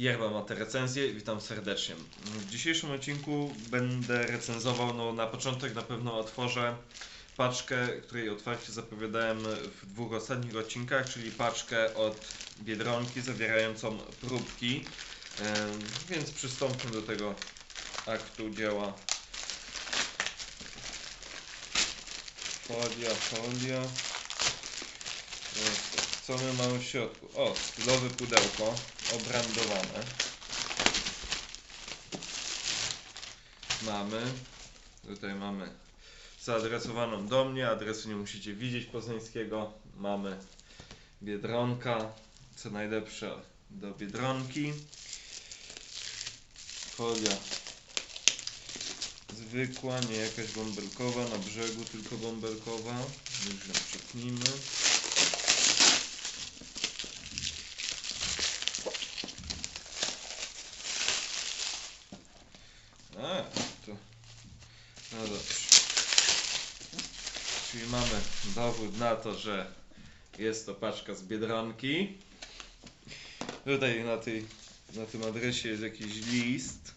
Yerba Mate recenzję, witam serdecznie. W dzisiejszym odcinku będę recenzował, no na początek na pewno otworzę paczkę, której otwarcie zapowiadałem w dwóch ostatnich odcinkach, czyli paczkę od Biedronki zawierającą próbki. Więc przystąpmy do tego aktu dzieła. Folia, folia. Co my mamy w środku? O, stylowe pudełko, obrandowane. Mamy. Tutaj mamy zaadresowaną do mnie. Adresu nie musicie widzieć poznańskiego. Mamy Biedronka. Co najlepsze do Biedronki. Folia zwykła, nie jakaś bąbelkowa, na brzegu tylko bąbelkowa. Już ją przetnijmy. A, to... No dobrze. Czyli mamy dowód na to, że jest to paczka z Biedronki. Tutaj na, tej, na tym adresie jest jakiś list.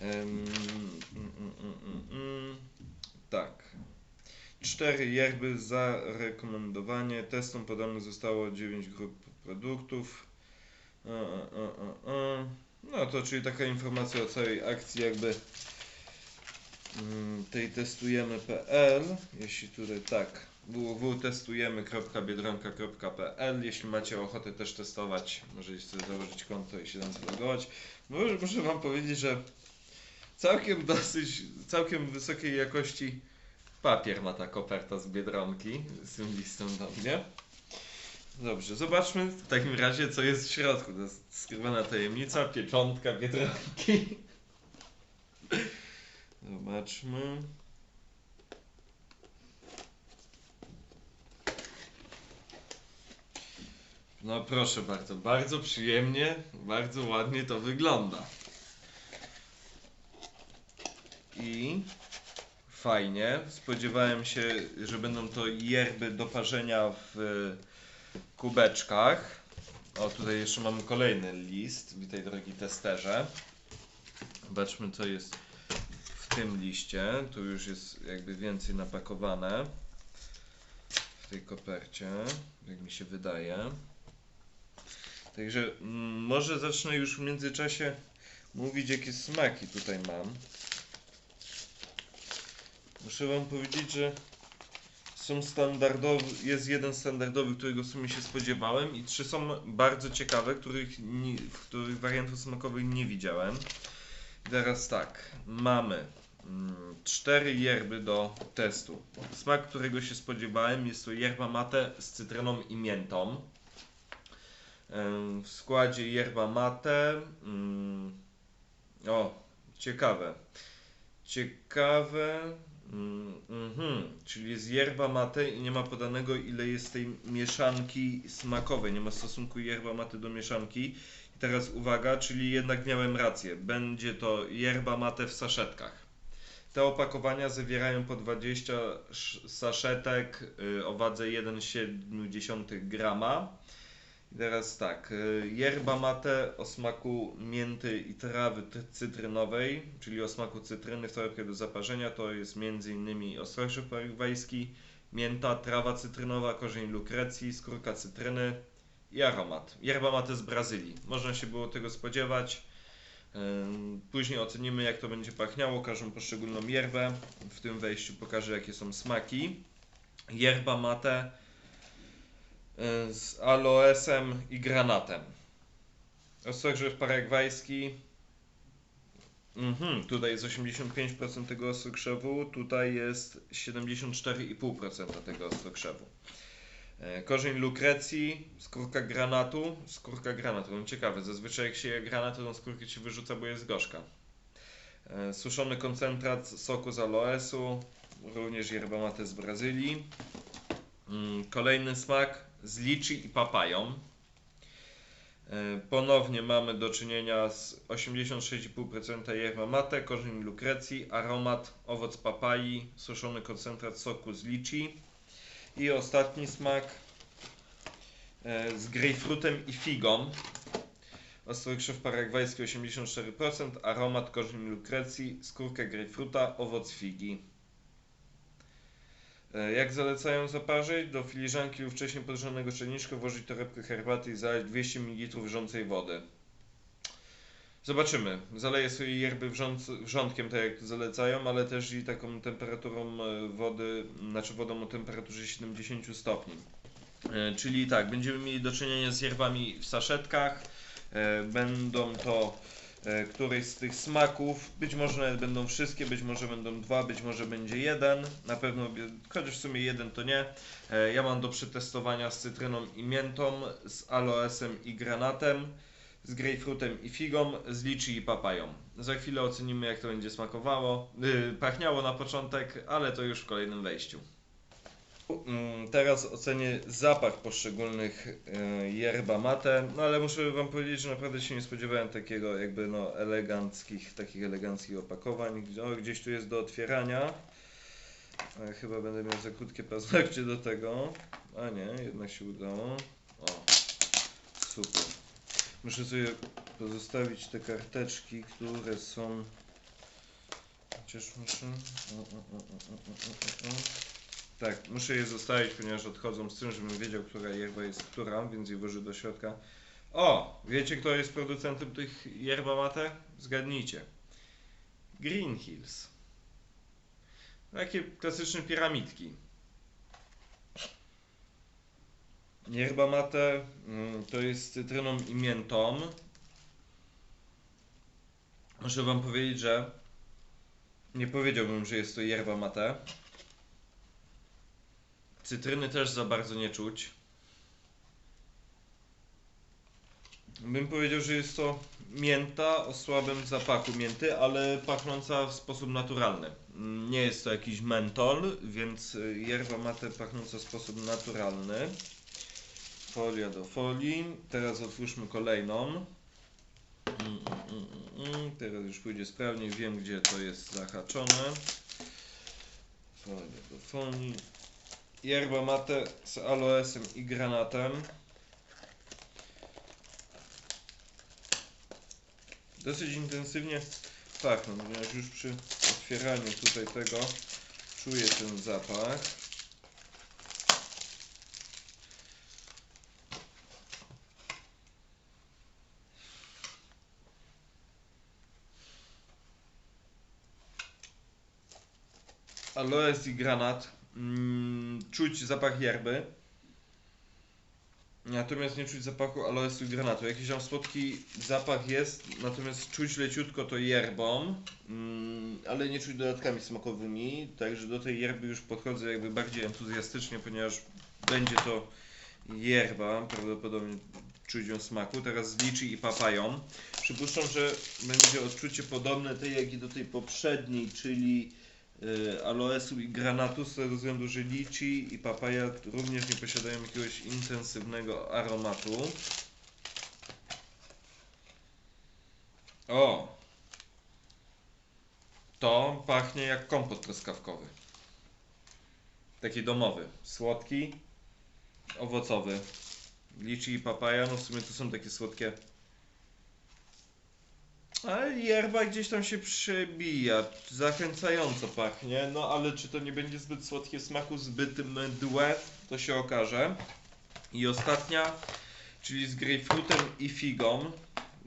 Em, mm, mm, mm. Tak. Cztery yerby za rekomendowanie. Testom podanych zostało 9 grup produktów. A, a, a, a. No to czyli taka informacja o całej akcji jakby mm, tej testujemy.pl jeśli tutaj tak www.testujemy.biedronka.pl jeśli macie ochotę też testować możecie sobie założyć konto i się tam zalogować. Może, muszę wam powiedzieć, że całkiem dosyć, całkiem wysokiej jakości papier ma ta koperta z Biedronki z tym listem do mnie Dobrze, zobaczmy w takim razie, co jest w środku. To jest skrywana tajemnica, pieczątka Biedronki. Zobaczmy. No proszę bardzo, bardzo przyjemnie, bardzo ładnie to wygląda. I fajnie. Spodziewałem się, że będą to yerby do parzenia w kubeczkach. O, tutaj jeszcze mamy kolejny list. Witaj drogi testerze. Zobaczmy co jest w tym liście. Tu już jest jakby więcej napakowane w tej kopercie, jak mi się wydaje. Także mm, może zacznę już w międzyczasie mówić jakie smaki tutaj mam. Muszę wam powiedzieć, że są standardowy, jest jeden standardowy, którego w sumie się spodziewałem i trzy są bardzo ciekawe, których, nie, których wariantów smakowych nie widziałem. Teraz tak, mamy mm, cztery yerby do testu. Smak, którego się spodziewałem jest to yerba mate z cytryną i miętą. W składzie yerba mate. mm, O, ciekawe. Ciekawe. Mm, mhm, czyli jest yerba mate i nie ma podanego ile jest tej mieszanki smakowej, nie ma stosunku yerba mate do mieszanki. I teraz uwaga, czyli jednak miałem rację, będzie to yerba mate w saszetkach. Te opakowania zawierają po 20 sz- saszetek y, o wadze 1,7 grama. I teraz tak, y, yerba mate o smaku mięty i trawy cytrynowej, czyli o smaku cytryny w torebkę do zaparzenia, to jest m.in. ostrożny parywajski, mięta, trawa cytrynowa, korzeń lukrecji, skórka cytryny i aromat. Yerba mate z Brazylii. Można się było tego spodziewać. Ym, Później ocenimy jak to będzie pachniało, każdą poszczególną yerbę. W tym wejściu pokażę jakie są smaki. Yerba mate y, z aloesem i granatem. Ostrożny paragwajski. Mhm, tutaj jest 85% tego ostrokrzewu, tutaj jest 74,5% tego ostrokrzewu. E, Korzeń lukrecji, skórka granatu, skórka granatu, no ciekawe, zazwyczaj jak się je granat, to tą skórkę ci wyrzuca, bo jest gorzka. E, Suszony koncentrat soku z aloesu, również yerba mate z Brazylii. Mm, Kolejny smak z liczy i papają. E, Ponownie mamy do czynienia z 86,5% yerba mate, korzeń lukrecji, aromat, owoc papai, suszony koncentrat soku z liczy. I ostatni smak e, z grejpfrutem i figą. ostry krzew paragwajski 84%, aromat korzeń lukrecji, skórka grejpfruta, owoc figi. E, Jak zalecają zaparzyć? Do filiżanki lub wcześniej podgrzanego czajniczka włożyć torebkę herbaty i zalać 200 ml wrzącej wody. Zobaczymy. Zaleję swoje yerby wrząc- wrzątkiem, tak jak zalecają, ale też i taką temperaturą e, wody, znaczy wodą o temperaturze 70 stopni. E, Czyli tak, będziemy mieli do czynienia z yerbami w saszetkach. Będą to e, któreś z tych smaków. Być może będą wszystkie, być może będą dwa, być może będzie jeden. Na pewno, chociaż w sumie jeden to nie. E, Ja mam do przetestowania z cytryną i miętą, z aloesem i granatem, z grejpfrutem i figą, z liczy i papają. Za chwilę ocenimy jak to będzie smakowało, yy, pachniało na początek, ale to już w kolejnym wejściu. Mm, Teraz ocenię zapach poszczególnych y, yerba mate, no ale muszę wam powiedzieć, że naprawdę się nie spodziewałem takiego jakby no eleganckich, takich eleganckich opakowań. O, gdzieś tu jest do otwierania. E, chyba będę miał za krótkie paznokcie do tego. A nie, jednak się udało. O, super. Muszę sobie pozostawić te karteczki, które są... Chociaż muszę... O, o, o, o, o, o, o. Tak, muszę je zostawić, ponieważ odchodzą z tym, żebym wiedział, która yerba jest która, więc je włożę do środka. O! Wiecie, kto jest producentem tych yerba mate? Zgadnijcie. Green Hills. Takie klasyczne piramidki. Yerba mate mm, to jest cytryną i miętą. Muszę wam powiedzieć, że nie powiedziałbym, że jest to yerba mate. Cytryny też za bardzo nie czuć. Bym powiedział, że jest to mięta o słabym zapachu mięty, ale pachnąca w sposób naturalny. Nie jest to jakiś mentol, więc yerba mate pachnąca w sposób naturalny. Folia do folii. Teraz otwórzmy kolejną. Mm, mm, mm. Teraz już pójdzie sprawniej. Wiem, gdzie to jest zahaczone. Folia do folii. Yerba mate z aloesem i granatem. Dosyć intensywnie pachną, ponieważ już przy otwieraniu tutaj tego czuję ten zapach. Aloes i granat. Mm, czuć zapach yerby. Natomiast nie czuć zapachu aloesu i granatu. Jakiś tam słodki zapach jest, natomiast czuć leciutko to yerbą, mm, ale nie czuć dodatkami smakowymi. Także do tej yerby już podchodzę jakby bardziej entuzjastycznie, ponieważ będzie to yerba, prawdopodobnie czuć ją smaku. Teraz liczy i papają. Przypuszczam, że będzie odczucie podobne tej jak i do tej poprzedniej, czyli aloesu i granatu z tego względu, że liczy i papaja również nie posiadają jakiegoś intensywnego aromatu. O! To pachnie jak kompot truskawkowy. Taki domowy. Słodki, owocowy. Liczy i papaja, no w sumie to są takie słodkie ale yerba gdzieś tam się przebija, zachęcająco pachnie, no ale czy to nie będzie zbyt słodkie smaku, zbyt mdłe, to się okaże. I ostatnia, czyli z grejpfrutem i figą.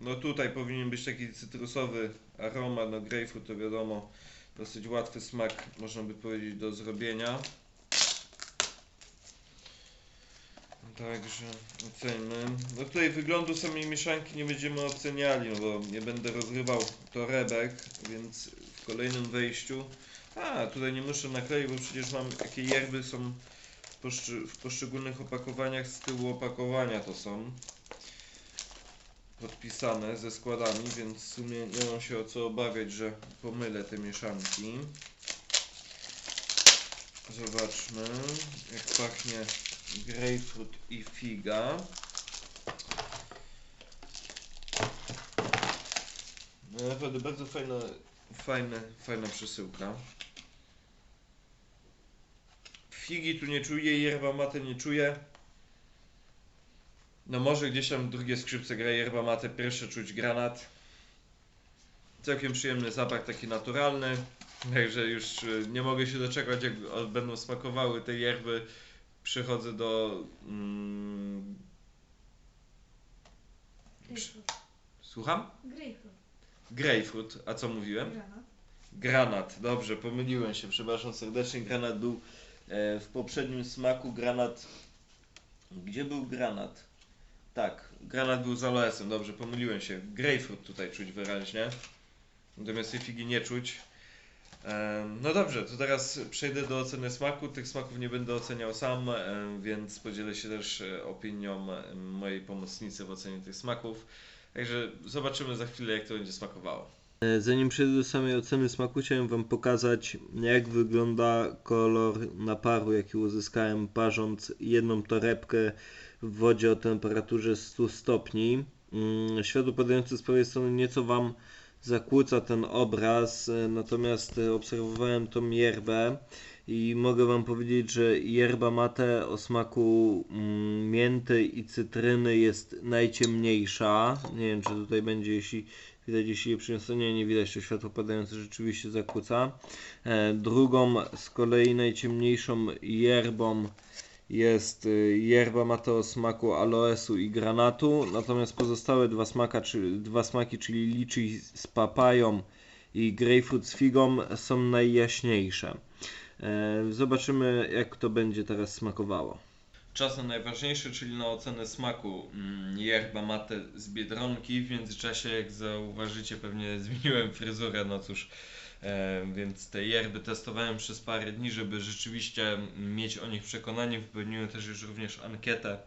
No tutaj powinien być taki cytrusowy aromat, no grejpfrut to wiadomo, dosyć łatwy smak, można by powiedzieć, do zrobienia. Także oceńmy. No tutaj wyglądu samej mieszanki nie będziemy oceniali, no bo nie będę rozrywał torebek, więc w kolejnym wejściu. A, tutaj nie muszę nakleić, bo przecież mam jakie yerby są w, poszczy, w poszczególnych opakowaniach, z tyłu opakowania to są podpisane ze składami, więc w sumie nie mam się o co obawiać, że pomylę te mieszanki. Zobaczmy, jak pachnie grejpfrut i figa. No, naprawdę bardzo fajna, fajne, fajna przesyłka. Figi tu nie czuję, yerba mate nie czuję. No może gdzieś tam drugie skrzypce gra yerba mate, pierwsze czuć granat. Całkiem przyjemny zapach, taki naturalny. Także już y, nie mogę się doczekać, jak będą smakowały te yerby. Przychodzę do... Mm, Grapefruit. słucham? Grapefruit. Grapefruit. A co mówiłem? Granat. Granat, dobrze, pomyliłem się, przepraszam serdecznie. Granat był e, w poprzednim smaku. Granat. Gdzie był granat? Tak, granat był z aloesem, dobrze, pomyliłem się. Grapefruit tutaj czuć wyraźnie. Natomiast tej figi nie czuć. No dobrze, to teraz przejdę do oceny smaku. Tych smaków nie będę oceniał sam, więc podzielę się też e, opinią mojej pomocnicy w ocenie tych smaków. Także zobaczymy za chwilę, jak to będzie smakowało. E, Zanim przejdę do samej oceny smaku, chciałem Wam pokazać, jak wygląda kolor naparu, jaki uzyskałem parząc jedną torebkę w wodzie o temperaturze 100 stopni. Mm, Światło padające z prawej strony nieco Wam zakłóca ten obraz, e, natomiast e, obserwowałem tą yerbę i mogę Wam powiedzieć, że yerba mate o smaku mm, mięty i cytryny jest najciemniejsza. Nie wiem, czy tutaj będzie, jeśli widać, jeśli je przyniosę, nie, nie widać, to światło padające rzeczywiście zakłóca. E, drugą z kolei najciemniejszą yerbą jest y, yerba mate o smaku aloesu i granatu, natomiast pozostałe dwa, smaka, czy, dwa smaki, czyli liczy z papają i grapefruit z figą są najjaśniejsze. E, Zobaczymy jak to będzie teraz smakowało. Czas na najważniejszy, czyli na ocenę smaku mm, yerba mate z Biedronki. W międzyczasie, jak zauważycie, pewnie zmieniłem fryzurę, no cóż, więc te yerby testowałem przez parę dni, żeby rzeczywiście mieć o nich przekonanie. Wypełniłem też już również ankietę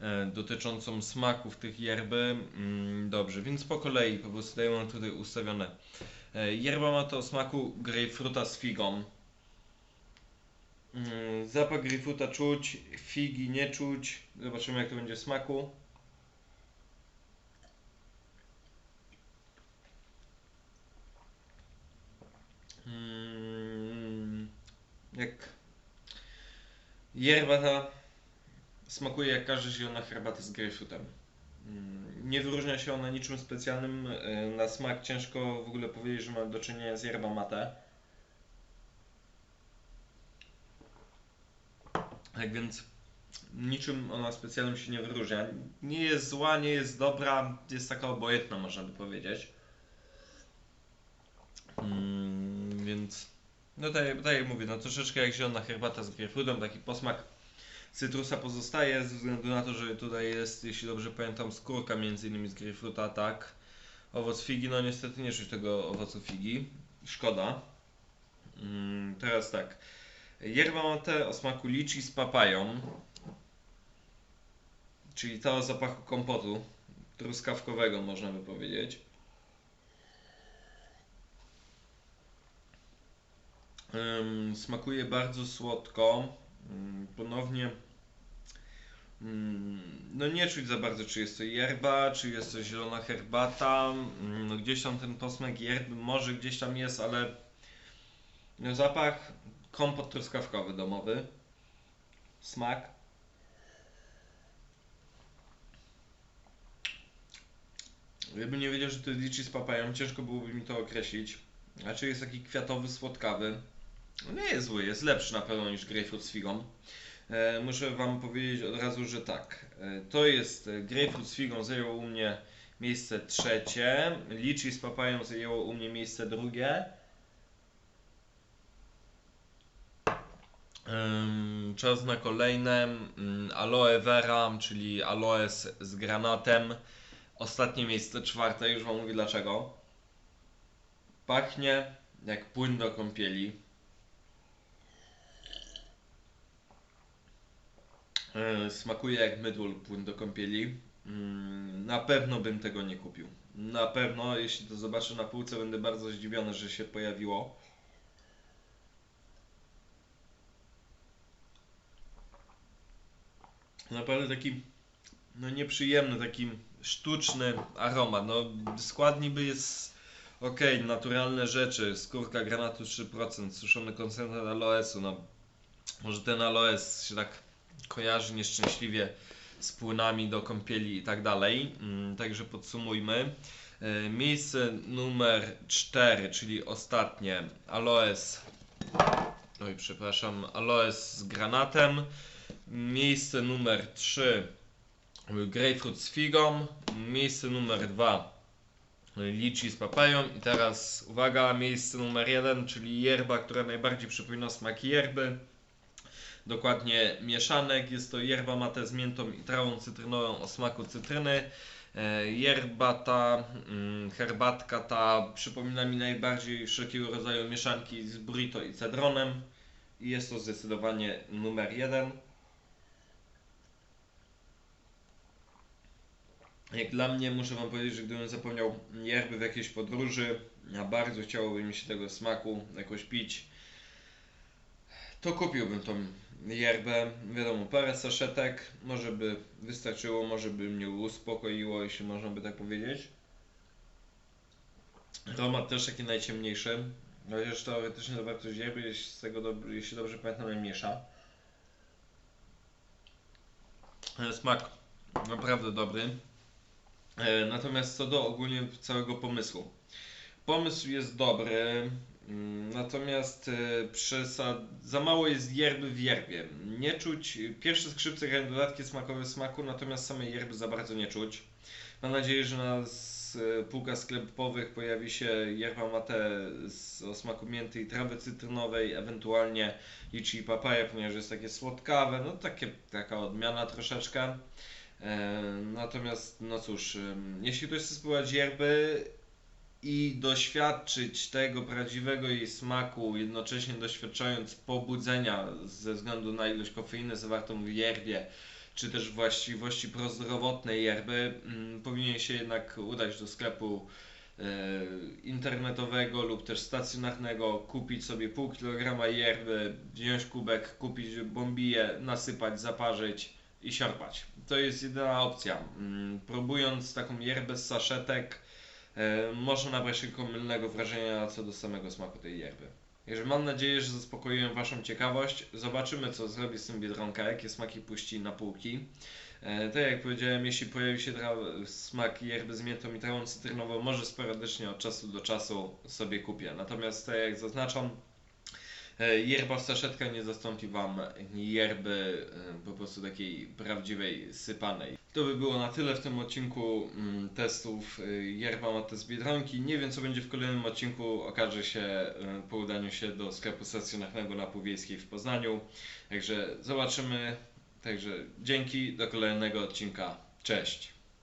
e, dotyczącą smaków tych yerby. Mm, Dobrze, więc po kolei po prostu daję mam tutaj ustawione. E, Yerba mate o smaku grapefruta z figą. Mm, Zapach grapefruta czuć, figi nie czuć. Zobaczymy jak to będzie w smaku. Jak yerba ta smakuje jak każda zielona herbata z grapefruitem. Mm, Nie wyróżnia się ona niczym specjalnym. e, Na smak ciężko w ogóle powiedzieć, że ma do czynienia z yerba mate. Tak więc niczym ona specjalnym się nie wyróżnia. Nie jest zła, nie jest dobra, jest taka obojętna można by powiedzieć. Mm, więc no tak, tak mówię, no troszeczkę jak zielona herbata z grapefruitem, taki posmak cytrusa pozostaje ze względu na to, że tutaj jest, jeśli dobrze pamiętam, skórka między innymi z grapefruita, tak. Owoc figi, no niestety nie czuć tego owocu figi. Szkoda. Mm, teraz tak. Yerba mate o smaku liczy z papają. Czyli to o zapachu kompotu truskawkowego można by powiedzieć. Smakuje bardzo słodko. Ym, ponownie Mm, No nie czuć za bardzo, czy jest to yerba, czy jest to zielona herbata. Mm, No gdzieś tam ten posmak yerby może gdzieś tam jest, ale no zapach kompot truskawkowy domowy. Smak. Gdybym nie wiedział, że to jest liczy z papają, ciężko byłoby mi to określić. Raczej jest taki kwiatowy, słodkawy. No nie jest zły, jest lepszy na pewno niż grapefruit z figą. E, muszę Wam powiedzieć od razu, że tak. E, to jest e, grapefruit z figą zajęło u mnie miejsce trzecie. Liczy z papają zajęło u mnie miejsce drugie. Czas na kolejne. Ym, Aloe vera, czyli aloes z granatem. Ostatnie miejsce czwarte, już Wam mówię dlaczego. Pachnie jak płyn do kąpieli. Smakuje jak mydło lub płyn do kąpieli. Mm, Na pewno bym tego nie kupił. Na pewno, jeśli to zobaczę na półce, będę bardzo zdziwiony, że się pojawiło. Naprawdę taki, no nieprzyjemny, taki sztuczny aromat. No skład niby jest ok, naturalne rzeczy, skórka granatu 3%, suszony koncentrat aloesu, no może ten aloes się tak kojarzy nieszczęśliwie z płynami do kąpieli i tak dalej. Mm, Także podsumujmy. E, Miejsce numer 4, czyli ostatnie, aloes. Oj, przepraszam, aloes z granatem. Miejsce numer 3, grapefruit z figą. Miejsce numer 2, liczy z papają. I teraz uwaga, miejsce numer 1, czyli yerba, która najbardziej przypomina smaki yerby. Dokładnie mieszanek. Jest to yerba mate z miętą i trawą cytrynową o smaku cytryny. E, Yerba ta, mm, herbatka ta przypomina mi najbardziej wszelkiego rodzaju mieszanki z burrito i cedronem. I jest to zdecydowanie numer jeden. Jak dla mnie muszę Wam powiedzieć, że gdybym zapomniał yerby w jakiejś podróży, a bardzo chciałoby mi się tego smaku jakoś pić, to kupiłbym tą yerbę. Wiadomo, parę saszetek, może by wystarczyło, może by mnie uspokoiło, jeśli można by tak powiedzieć. Aromat też taki najciemniejszy, chociaż teoretycznie zawartość yerby jest z tego, jeśli dobrze pamiętam, najmniejsza. Ale Smak naprawdę dobry. E, Natomiast co do ogólnie całego pomysłu. Pomysł jest dobry, mm, natomiast e, przesad... za mało jest yerby w yerbie. Nie czuć, pierwsze skrzypce grają dodatki smakowe smaku, natomiast samej yerby za bardzo nie czuć. Mam nadzieję, że na s- półkach sklepowych pojawi się yerba mate z, o smaku mięty i trawy cytrynowej, ewentualnie liczy i papaja, ponieważ jest takie słodkawe, no takie, taka odmiana troszeczkę. E, Natomiast, no cóż, jeśli ktoś chce spróbować yerby i doświadczyć tego prawdziwego jej smaku, jednocześnie doświadczając pobudzenia ze względu na ilość kofeiny zawartą w yerbie, czy też właściwości prozdrowotnej yerby, mm, powinien się jednak udać do sklepu e, internetowego lub też stacjonarnego, kupić sobie pół kilograma yerby, wziąć kubek, kupić bombiję, nasypać, zaparzyć i siarpać. To jest jedyna opcja. Mm, Próbując taką yerbę z saszetek, e, można nabrać tylko mylnego wrażenia co do samego smaku tej yerby. Także mam nadzieję, że zaspokoiłem Waszą ciekawość. Zobaczymy, co zrobi z tym Biedronka, jakie smaki puści na półki. E, tak jak powiedziałem, jeśli pojawi się smak yerby z miętą i trawą cytrynową, może sporadycznie od czasu do czasu sobie kupię. Natomiast tak jak zaznaczam, Yerba w saszetka nie zastąpi Wam yerby e, po prostu takiej prawdziwej, sypanej. To by było na tyle w tym odcinku mm, testów e, Yerba Mate z Biedronki. Nie wiem co będzie w kolejnym odcinku, okaże się e, po udaniu się do sklepu stacjonarnego na Półwiejskiej w Poznaniu. Także zobaczymy. Także dzięki, do kolejnego odcinka. Cześć!